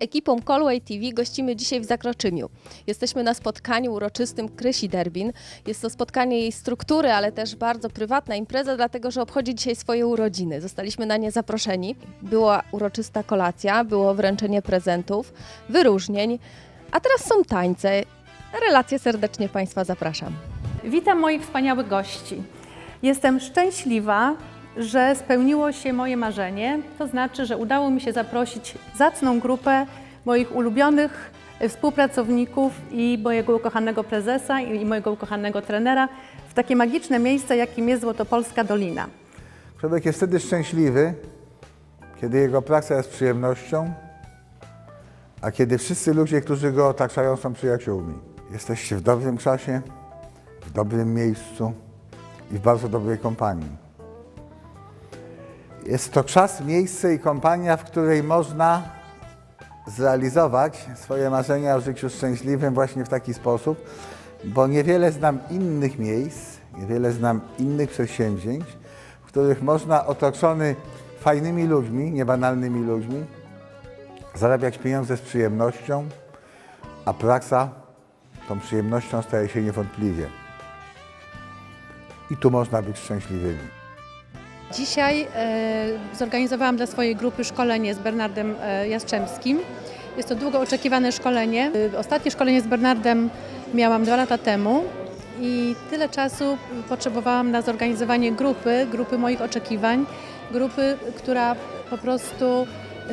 Ekipą Colway TV gościmy dzisiaj w Zakroczymiu. Jesteśmy na spotkaniu uroczystym Krysi Derbin. Jest to spotkanie jej struktury, ale też bardzo prywatna impreza, dlatego że obchodzi dzisiaj swoje urodziny. Zostaliśmy na nie zaproszeni. Była uroczysta kolacja, było wręczenie prezentów, wyróżnień, a teraz są tańce. Relacje serdecznie Państwa zapraszam. Witam moich wspaniałych gości. Jestem szczęśliwa, że spełniło się moje marzenie, to znaczy, że udało mi się zaprosić zacną grupę moich ulubionych współpracowników i mojego ukochanego prezesa i mojego ukochanego trenera w takie magiczne miejsce, jakim jest Złotopolska Dolina. Człowiek jest wtedy szczęśliwy, kiedy jego praca jest przyjemnością, a kiedy wszyscy ludzie, którzy go otaczają, są przyjaciółmi. Jesteście w dobrym czasie, w dobrym miejscu i w bardzo dobrej kompanii. Jest to czas, miejsce i kompania, w której można zrealizować swoje marzenia o życiu szczęśliwym właśnie w taki sposób, bo niewiele znam innych miejsc, niewiele znam innych przedsięwzięć, w których można otoczony fajnymi ludźmi, niebanalnymi ludźmi, zarabiać pieniądze z przyjemnością, a praca tą przyjemnością staje się niewątpliwie. I tu można być szczęśliwymi. Dzisiaj e, zorganizowałam dla swojej grupy szkolenie z Bernardem e, Jastrzębskim. Jest to długo oczekiwane szkolenie. E, Ostatnie szkolenie z Bernardem miałam dwa lata temu i tyle czasu potrzebowałam na zorganizowanie grupy, grupy moich oczekiwań, grupy, która po prostu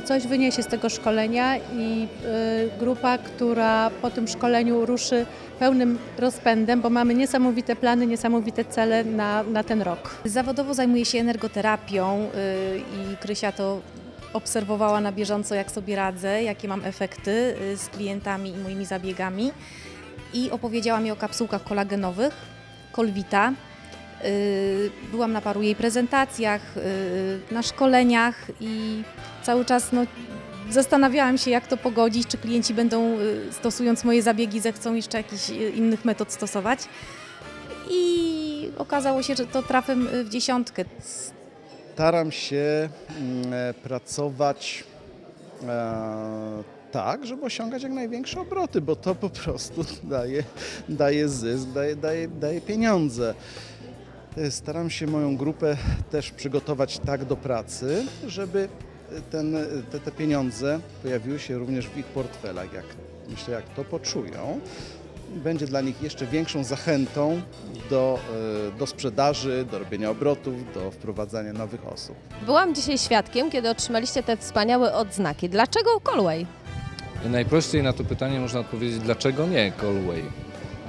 coś wyniesie z tego szkolenia i e, grupa, która po tym szkoleniu ruszy pełnym rozpędem, bo mamy niesamowite plany, niesamowite cele na, na ten rok. Zawodowo zajmuję się energoterapią y, i Krysia to obserwowała na bieżąco, jak sobie radzę, jakie mam efekty y, z klientami i moimi zabiegami. I opowiedziała mi o kapsułkach kolagenowych, Kolwita. Y, Byłam na paru jej prezentacjach, y, na szkoleniach i cały czas no, zastanawiałam się, jak to pogodzić, czy klienci będą, y, stosując moje zabiegi, zechcą jeszcze jakichś innych metod stosować. I okazało się, że to trafem w dziesiątkę. Staram się mm, e, pracować e, tak, żeby osiągać jak największe obroty, bo to po prostu daje, daje zysk, daje, daje, daje pieniądze. E, Staram się moją grupę też przygotować tak do pracy, żeby ten, te, te pieniądze pojawiły się również w ich portfelach. Jak, myślę, jak to poczują, będzie dla nich jeszcze większą zachętą do, e, do sprzedaży, do robienia obrotów, do wprowadzania nowych osób. Byłam dzisiaj świadkiem, kiedy otrzymaliście te wspaniałe odznaki. Dlaczego Colway? Najprościej na to pytanie można odpowiedzieć, dlaczego nie Colway.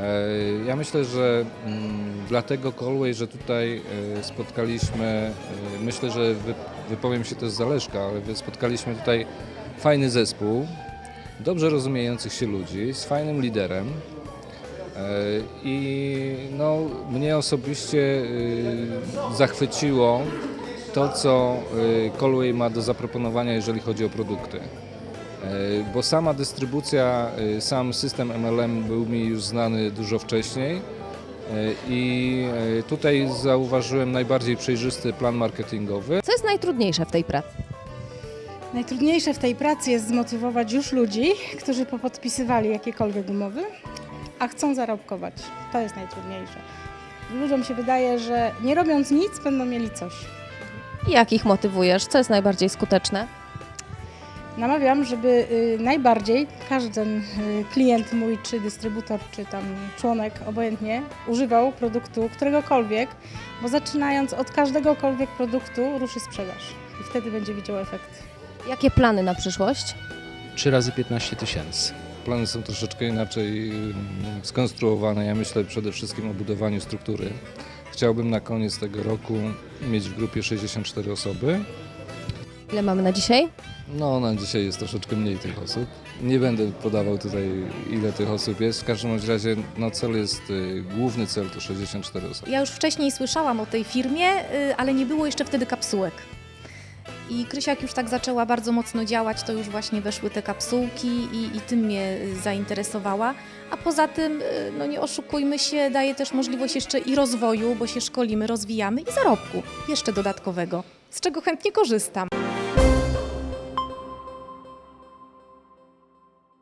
E, Ja myślę, że mm, dlatego Colway, że tutaj e, spotkaliśmy, e, myślę, że wy, wypowiem się też z Zależka, ale spotkaliśmy tutaj fajny zespół, dobrze rozumiejących się ludzi, z fajnym liderem. I no, mnie osobiście zachwyciło to, co Colway ma do zaproponowania, jeżeli chodzi o produkty. E, Bo sama dystrybucja, e, sam system MLM był mi już znany dużo wcześniej e, i tutaj zauważyłem najbardziej przejrzysty plan marketingowy. Co jest najtrudniejsze w tej pracy? Najtrudniejsze w tej pracy jest zmotywować już ludzi, którzy popodpisywali jakiekolwiek umowy, a chcą zarobkować. To jest najtrudniejsze. Ludziom się wydaje, że nie robiąc nic, będą mieli coś. I jak ich motywujesz? Co jest najbardziej skuteczne? Namawiam, żeby y, najbardziej każdy y, klient mój, czy dystrybutor, czy tam członek, obojętnie, używał produktu któregokolwiek, bo zaczynając od każdegokolwiek produktu ruszy sprzedaż i wtedy będzie widział efekt. Jakie plany na przyszłość? 3 razy 15 tysięcy. Plany są troszeczkę inaczej mm, skonstruowane. Ja myślę przede wszystkim o budowaniu struktury. Chciałbym na koniec tego roku mieć w grupie 64 osoby. Ile mamy na dzisiaj? No, na dzisiaj jest troszeczkę mniej tych osób. Nie będę podawał tutaj, ile tych osób jest. W każdym bądź razie no, cel jest, y, główny cel to 64 osoby. Ja już wcześniej słyszałam o tej firmie, y, ale nie było jeszcze wtedy kapsułek. I Krysiak już tak zaczęła bardzo mocno działać, to już właśnie weszły te kapsułki i, i tym mnie y, zainteresowała. A poza tym, y, no nie oszukujmy się, daje też możliwość jeszcze i rozwoju, bo się szkolimy, rozwijamy i zarobku jeszcze dodatkowego, z czego chętnie korzystam.